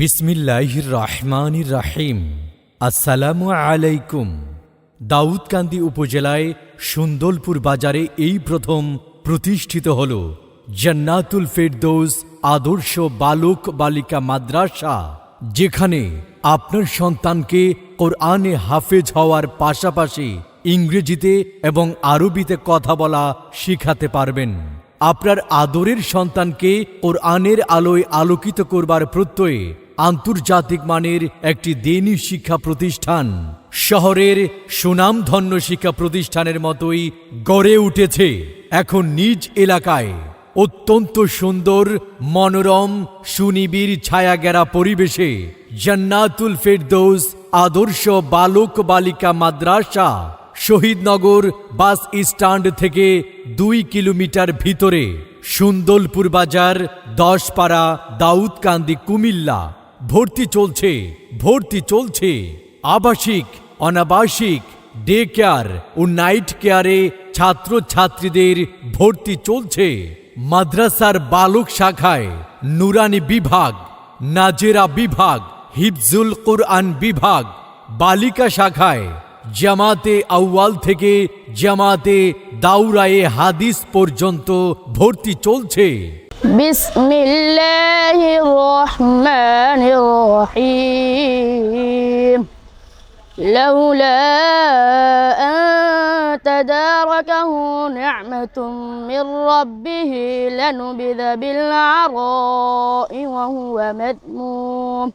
বিসমিল্লাহির রহমানির রাহিম আসসালামু আলাইকুম। দাউদকান্দি উপজেলায় সুন্দরপুর বাজারে এই প্রথম প্রতিষ্ঠিত হল জান্নাতুল ফেরদৌস আদর্শ বালক বালিকা মাদ্রাসা, যেখানে আপনার সন্তানকে কোরআনে হাফেজ হওয়ার পাশাপাশি ইংরেজিতে এবং আরবিতে কথা বলা শিখাতে পারবেন। আপনার আদরের সন্তানকে কোরআনের আলোয় আলোকিত করবার প্রত্যয়ে আন্তর্জাতিক মানের একটি দেনী শিক্ষা প্রতিষ্ঠান। শহরের সুনামধন্য শিক্ষা প্রতিষ্ঠানের মতোই গড়ে উঠেছে এখন নিজ এলাকায়। অত্যন্ত সুন্দর, মনোরম, সুনিবিড় ছায়াগেরা পরিবেশে জান্নাতুল ফেরদৌস আদর্শ বালক বালিকা মাদ্রাসা শহীদনগর বাস স্ট্যান্ড থেকে দুই কিলোমিটার ভিতরে সুন্দরপুর বাজার, দশপাড়া, দাউদকান্দি, কুমিল্লা। ভর্তি চলছে ভর্তি চলছে। আবাসিক, অনাবাসিক ডে কেয়ার ও নাইট কেয়ারে ছাত্র ছাত্রীদের ভর্তি চলছে। মাদ্রাসার বালক শাখায় নুরানি বিভাগ, নাজেরা বিভাগ, হিফজুল কোরআন বিভাগ, বালিকা শাখায় জামাতে আউয়াল থেকে জামাতে দাউরায়ে হাদিস পর্যন্ত ভর্তি চলছে। بسم الله الرحمن الرحيم لولا أن تداركه نعمة من ربه لنبذ بالعراء وهو مذموم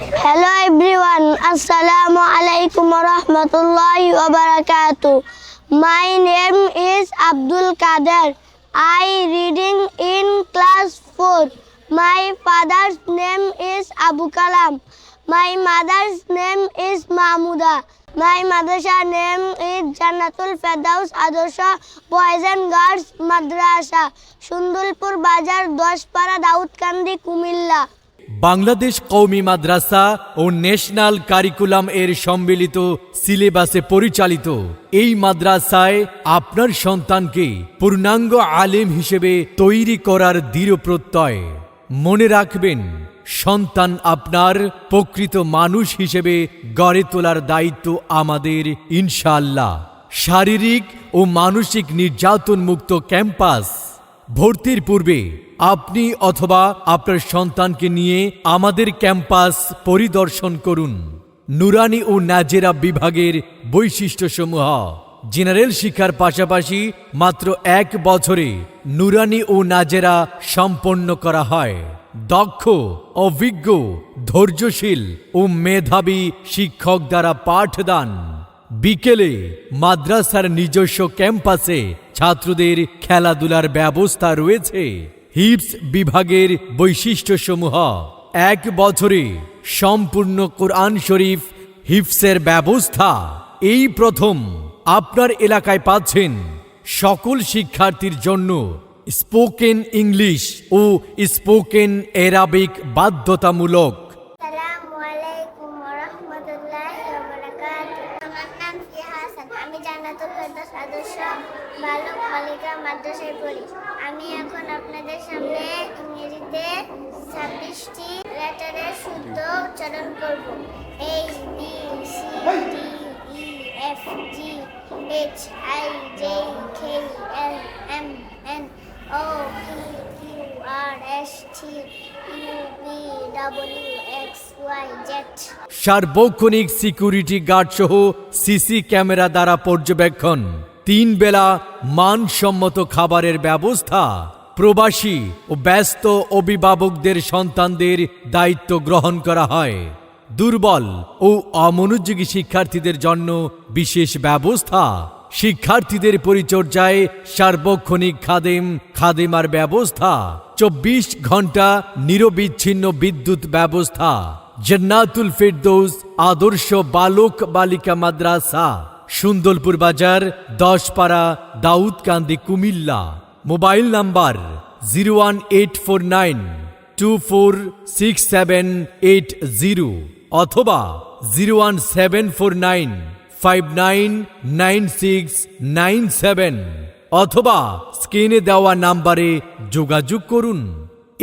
Hello everyone, Assalamu alaikum wa rahmatullahi wa barakatuh. My name is Abdul Kader. I reading in class 4. My father's name is Abu Kalam. My mother's name is Mahmuda. My madrasa name is Jannatul Firdaus Adosha Boys and Girls Madrasa. Shundulpur Bazar Doshpara Daudkandi Kumilla. Bangladesh Qaumi Madrasa O national curriculum এর সম্মিলিত সিলেবাসে পরিচালিত এই মাদ্রাসায় আপনার সন্তানকে পূর্ণাঙ্গ আলেম হিসেবে তৈরি করার দৃঢ় প্রত্যয়। মনে রাখবেন, সন্তান আপনার প্রকৃত মানুষ হিসেবে গড়ে তোলার দায়িত্ব আমাদের ইনশাল্লাহ শারীরিক ও মানসিক নির্যাতন মুক্ত ক্যাম্পাস ভর্তির পূর্বে আপনি অথবা আপনার সন্তানকে নিয়ে আমাদের ক্যাম্পাস পরিদর্শন করুন। নুরানি ও নাজেরা বিভাগের বৈশিষ্ট্যসমূহ। জেনারেল শিক্ষার পাশাপাশি মাত্র এক বছরে নুরানি ও নাজেরা সম্পন্ন করা হয়। দক্ষ, অভিজ্ঞ, ধৈর্যশীল ও মেধাবী শিক্ষক দ্বারা পাঠদান। বিকেলে মাদ্রাসার নিজস্ব ক্যাম্পাসে ছাত্রদের খেলাধুলার ব্যবস্থা রয়েছে। হিপস বিভাগের বৈশিষ্ট্যসমূহ। এক বছরে সম্পূর্ণ কোরআন শরীফ হিপসের ব্যবস্থা। এই প্রথম আপনার এলাকায় পাচ্ছেন। সকল শিক্ষার্থীর জন্য স্পোকেন ইংলিশ ও স্পোকেন অ্যারাবিক বাধ্যতামূলক আসসালামু আলাইকুম ওয়া রাহমাতুল্লাহি ওয়া বারাকাতুহু আমার নাম ফিয়া হাসান। আমি জান্নাতুল ফেরদৌস আদর্শ বালক বালিকা মাদ্রাসায় পড়ি। আমি এখন আপনাদের সামনে ইংরেজিতে ছাব্বিশটি লেটারের শুদ্ধ উচ্চারণ করব। H B C D E F G H I J K L M N O P সার্বক্ষণিক সিকিউরিটি গার্ড সহ সিসি ক্যামেরা দ্বারা পর্যবেক্ষণ। তিন বেলা মানসম্মত খাবারের ব্যবস্থা। প্রবাসী ও ব্যস্ত অভিভাবকদের সন্তানদের দায়িত্ব গ্রহণ করা হয়। দুর্বল ও অমনোযোগী শিক্ষার্থীদের জন্য বিশেষ ব্যবস্থা। শিক্ষার্থীদের পরিচর্যায় সার্বক্ষণিক খাদেম, খাদেমার ব্যবস্থা, চব্বিশ ঘণ্টা নিরবিচ্ছিন্ন বিদ্যুৎ ব্যবস্থা, জান্নাতুল ফেরদৌস, আদর্শ বালক বালিকা মাদ্রাসা, Sundarpur Bazar, Dashpara, Daudkandi, Comilla. Mobile number zero one eight four nine two four six seven eight zero অথবা zero one seven four nine five nine nine six nine seven অথবা স্ক্রিনে দেওয়া নাম্বারে যোগাযোগ করুন।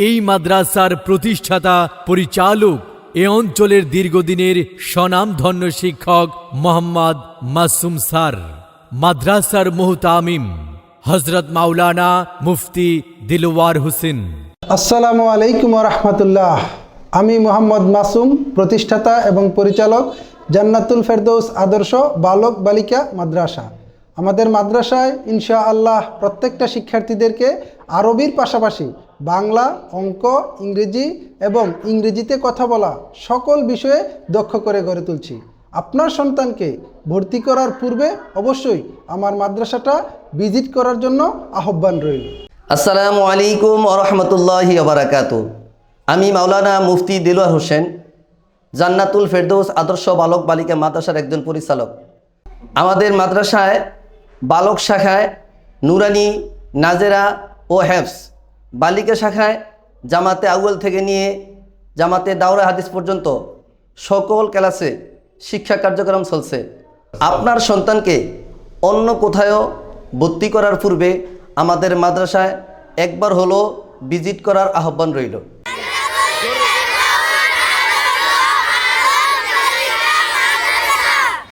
এই মাদ্রাসার প্রতিষ্ঠাতা, পরিচালক এ অঞ্চলের দীর্ঘদিনের স্বনামধন্য শিক্ষক মোহাম্মদ মাসুম স্যার। মাদ্রাসার মুহতামিম হজরত মাওলানা মুফতি দিলওয়ার হোসেন। আসসালামু আলাইকুম রহমতুল্লাহ। আমি মোহাম্মদ মাসুম, প্রতিষ্ঠাতা এবং পরিচালক জান্নাতুল ফেরদৌস আদর্শ বালক বালিকা মাদ্রাসা। আমাদের মাদ্রাসায় ইনশা আল্লাহ প্রত্যেকটা শিক্ষার্থীদেরকে আরবির পাশাপাশি বাংলা, অঙ্ক, ইংরেজি এবং ইংরেজিতে কথা বলা সকল বিষয়ে দক্ষ করে গড়ে তুলছি। আপনার সন্তানকে ভর্তি করার পূর্বে অবশ্যই আমার মাদ্রাসাটা ভিজিট করার জন্য আহ্বান রইল। আসসালামু আলাইকুম আরহামতুল্লাহি আবরাকাত আমি মাওলানা মুফতি দিলওয়ার হোসেন। জান্নাতুল ফেরদৌস, আদর্শ বালক বালিকা মাদ্রাসার একজন পরিচালক। আমাদের মাদ্রাসায় বালক শাখায় নুরানি, নাজেরা ও হ্যাবস বালিকা শাখায় জামাতে আউয়াল থেকে নিয়ে জামাতে দাওরা হাদিস পর্যন্ত সকল ক্লাসে শিক্ষা কার্যক্রম চলছে। আপনার সন্তানকে অন্য কোথাও ভর্তি করার পূর্বে আমাদের মাদ্রাসায় একবার হলো ভিজিট করার আহ্বান রইল।